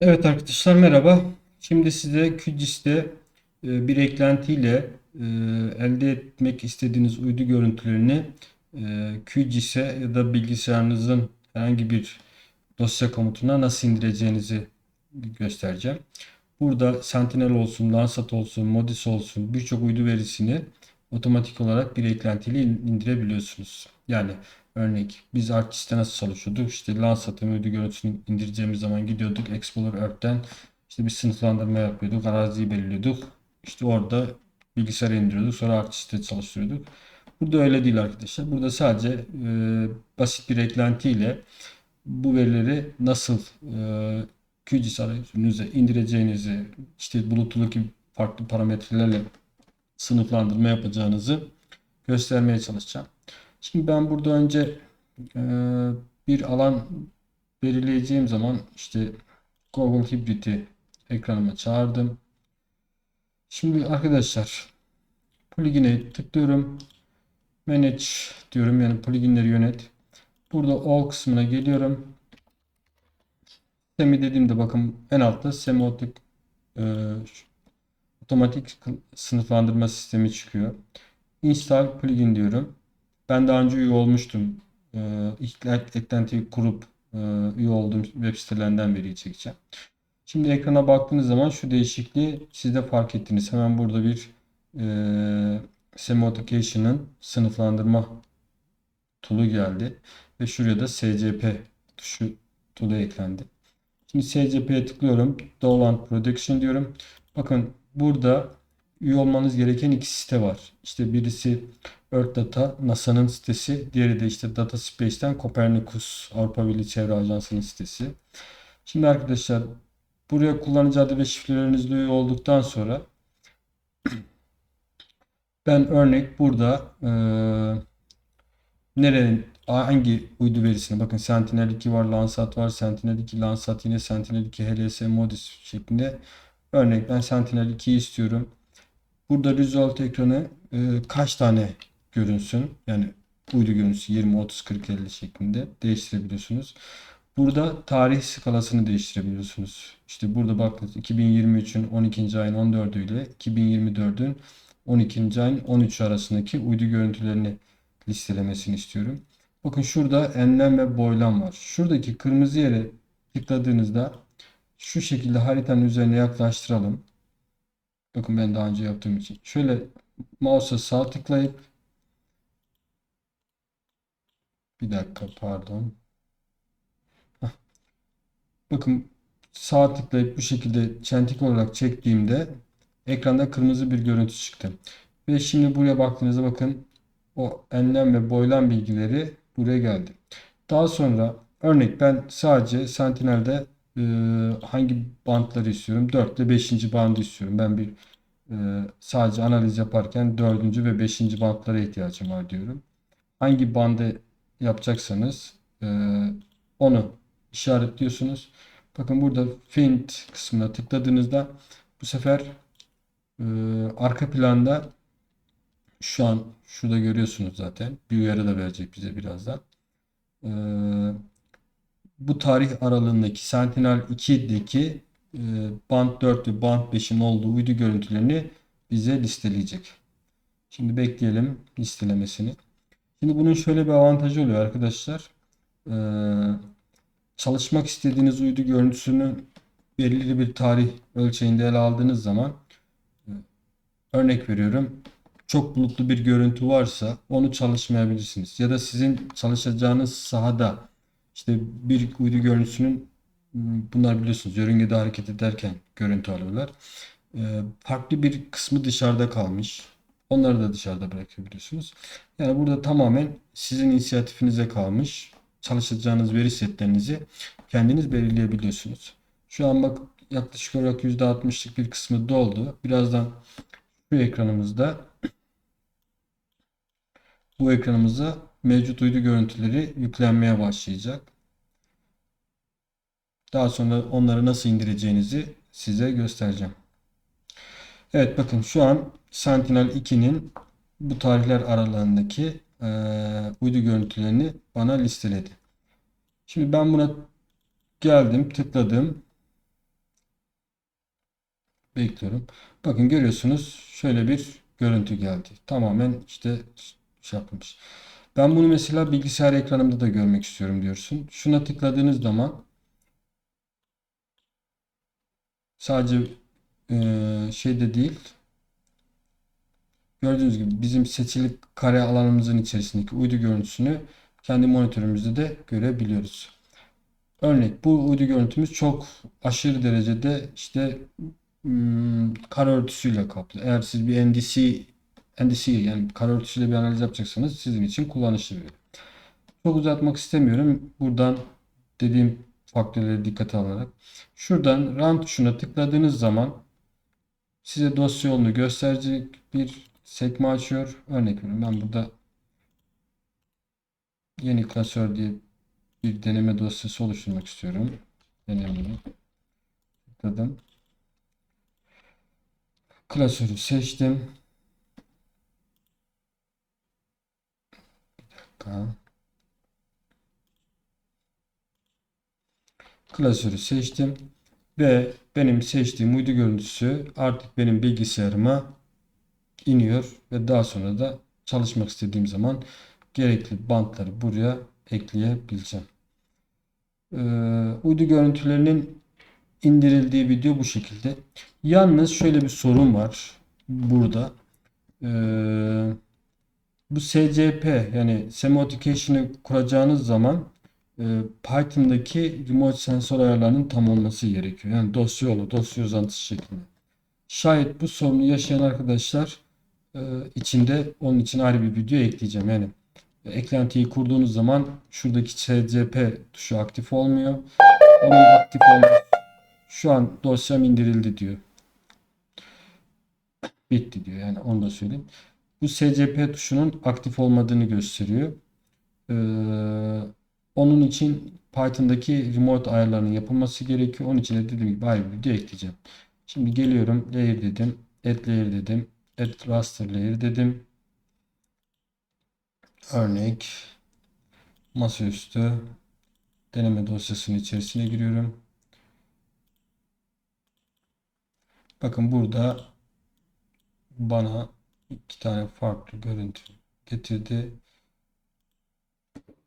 Evet arkadaşlar merhaba. Şimdi size QGIS'te e, bir eklentiyle e, elde etmek istediğiniz uydu görüntülerini e, QGIS'e ya da bilgisayarınızın herhangi bir dosya komutuna nasıl indireceğinizi göstereceğim. Burada Sentinel olsun, Landsat olsun, Modis olsun birçok uydu verisini otomatik olarak bir eklentiyle in- indirebiliyorsunuz. Yani örnek biz ArcGIS'te nasıl çalışıyorduk? İşte Landsat'ın uydu görüntüsünü indireceğimiz zaman gidiyorduk Explorer Earth'ten işte bir sınıflandırma yapıyorduk, araziyi belirliyorduk. İşte orada bilgisayara indiriyorduk, sonra ArcGIS'te çalıştırıyorduk. Burada öyle değil arkadaşlar. Burada sadece e, basit bir eklentiyle bu verileri nasıl e, QGIS arayüzünüze indireceğinizi, işte bulutluluk gibi farklı parametrelerle sınıflandırma yapacağınızı göstermeye çalışacağım. Şimdi ben burada önce e, bir alan belirleyeceğim zaman işte Google Hibrit'i ekranıma çağırdım. Şimdi arkadaşlar plugin'e tıklıyorum. Manage diyorum yani pluginleri yönet. Burada all kısmına geliyorum. Semi dediğimde bakın en altta semiotik e, otomatik sınıflandırma sistemi çıkıyor. Install plugin diyorum. Ben daha önce üye olmuştum. E, ilk eklentiyi kurup e, üye olduğum web sitelerinden biri çekeceğim. Şimdi ekrana baktığınız zaman şu değişikliği siz de fark ettiniz. Hemen burada bir e, Semiotication'ın sınıflandırma tool'u geldi. Ve şuraya da SCP tuşu tool'u eklendi. Şimdi SCP'ye tıklıyorum. Download Production diyorum. Bakın burada üye olmanız gereken iki site var. İşte birisi Earth Data, NASA'nın sitesi. Diğeri de işte Data Space'ten Copernicus, Avrupa Birliği Çevre Ajansı'nın sitesi. Şimdi arkadaşlar buraya kullanıcı adı ve şifrelerinizle üye olduktan sonra ben örnek burada e, nerenin hangi uydu verisine bakın Sentinel 2 var, Landsat var, Sentinel 2, Landsat yine Sentinel 2, HLS, Modis şeklinde örnek ben Sentinel 2'yi istiyorum. Burada result ekranı e, kaç tane görünsün? Yani uydu görüntüsü 20, 30, 40, 50 şeklinde değiştirebiliyorsunuz. Burada tarih skalasını değiştirebiliyorsunuz. İşte burada bakınız 2023'ün 12. ayın 14'ü ile 2024'ün 12. ayın 13 arasındaki uydu görüntülerini listelemesini istiyorum. Bakın şurada enlem ve boylam var. Şuradaki kırmızı yere tıkladığınızda şu şekilde haritanın üzerine yaklaştıralım. Bakın ben daha önce yaptığım için. Şöyle mouse'a sağ tıklayıp bir dakika pardon. Bakın sağ tıklayıp bu şekilde çentik olarak çektiğimde ekranda kırmızı bir görüntü çıktı. Ve şimdi buraya baktığınızda bakın o enlem ve boylam bilgileri buraya geldi. Daha sonra örnek ben sadece Sentinel'de e, hangi bantları istiyorum? 4 ile 5. bandı istiyorum. Ben bir e, sadece analiz yaparken 4. ve 5. bantlara ihtiyacım var diyorum. Hangi bandı yapacaksanız e, onu işaretliyorsunuz. Bakın burada Find kısmına tıkladığınızda bu sefer e, arka planda şu an şurada görüyorsunuz zaten. Bir uyarı da verecek bize birazdan. Ee, bu tarih aralığındaki Sentinel 2'deki e, Band 4 ve Band 5'in olduğu uydu görüntülerini bize listeleyecek. Şimdi bekleyelim listelemesini. Şimdi bunun şöyle bir avantajı oluyor arkadaşlar. Ee, çalışmak istediğiniz uydu görüntüsünü belirli bir tarih ölçeğinde ele aldığınız zaman e, örnek veriyorum çok bulutlu bir görüntü varsa onu çalışmayabilirsiniz. Ya da sizin çalışacağınız sahada işte bir uydu görüntüsünün bunlar biliyorsunuz yörüngede hareket ederken görüntü alıyorlar. Ee, farklı bir kısmı dışarıda kalmış. Onları da dışarıda bırakabiliyorsunuz. Yani burada tamamen sizin inisiyatifinize kalmış. Çalışacağınız veri setlerinizi kendiniz belirleyebiliyorsunuz. Şu an bak yaklaşık olarak %60'lık bir kısmı doldu. Birazdan şu ekranımızda bu ekranımıza mevcut uydu görüntüleri yüklenmeye başlayacak. Daha sonra onları nasıl indireceğinizi size göstereceğim. Evet bakın şu an Sentinel 2'nin bu tarihler aralığındaki e, uydu görüntülerini bana listeledi. Şimdi ben buna geldim, tıkladım. Bekliyorum. Bakın görüyorsunuz şöyle bir görüntü geldi. Tamamen işte şey yapılmış. Ben bunu mesela bilgisayar ekranımda da görmek istiyorum diyorsun. Şuna tıkladığınız zaman sadece eee, şeyde değil gördüğünüz gibi bizim seçili kare alanımızın içerisindeki uydu görüntüsünü kendi monitörümüzde de görebiliyoruz. Örnek bu uydu görüntümüz çok aşırı derecede işte hmm, kare örtüsüyle kaplı. Eğer siz bir NDC NDC yani kare örtüsüyle bir analiz yapacaksanız sizin için kullanışlı bir. Çok uzatmak istemiyorum. Buradan dediğim faktörleri dikkate alarak. Şuradan Run tuşuna tıkladığınız zaman size dosya yolunu gösterecek bir sekme açıyor. Örnek veriyorum ben burada yeni klasör diye bir deneme dosyası oluşturmak istiyorum. Denemeyi tıkladım. Klasörü seçtim. Bir dakika. Klasörü seçtim ve benim seçtiğim uydu görüntüsü artık benim bilgisayarıma iniyor ve daha sonra da çalışmak istediğim zaman gerekli bantları buraya ekleyebileceğim. Ee, uydu görüntülerinin indirildiği video bu şekilde. Yalnız şöyle bir sorun var burada. Ee, bu SCP yani Semiotication'ı kuracağınız zaman e, Python'daki remote sensör ayarlarının tam olması gerekiyor. Yani dosya yolu, dosya uzantısı şeklinde. Şayet bu sorunu yaşayan arkadaşlar içinde onun için ayrı bir video ekleyeceğim. Yani eklentiyi kurduğunuz zaman şuradaki SCP tuşu aktif olmuyor. Onun aktif olması şu an dosyam indirildi diyor. Bitti diyor. Yani onu da söyleyeyim. Bu SCP tuşunun aktif olmadığını gösteriyor. Ee, onun için Python'daki remote ayarlarının yapılması gerekiyor. Onun için de dediğim gibi ayrı bir video ekleyeceğim. Şimdi geliyorum. Layer dedim. Add layer dedim. Add raster layer dedim. Örnek masaüstü deneme dosyasının içerisine giriyorum. Bakın burada bana iki tane farklı görüntü getirdi.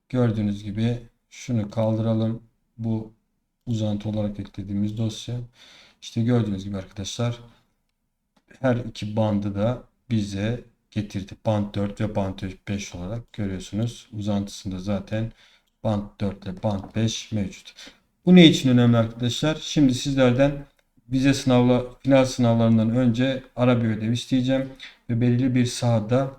Gördüğünüz gibi şunu kaldıralım. Bu uzantı olarak eklediğimiz dosya. İşte gördüğünüz gibi arkadaşlar her iki bandı da bize getirdi. Band 4 ve band 5 olarak görüyorsunuz. Uzantısında zaten band 4 ile band 5 mevcut. Bu ne için önemli arkadaşlar? Şimdi sizlerden vize sınavla final sınavlarından önce ara bir ödev isteyeceğim ve belirli bir sahada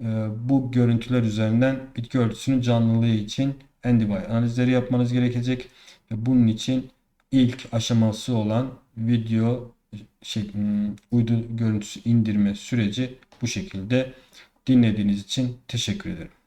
e, bu görüntüler üzerinden bitki örtüsünün canlılığı için NDVI analizleri yapmanız gerekecek ve bunun için ilk aşaması olan video şey, hmm, uydu görüntüsü indirme süreci bu şekilde. Dinlediğiniz için teşekkür ederim.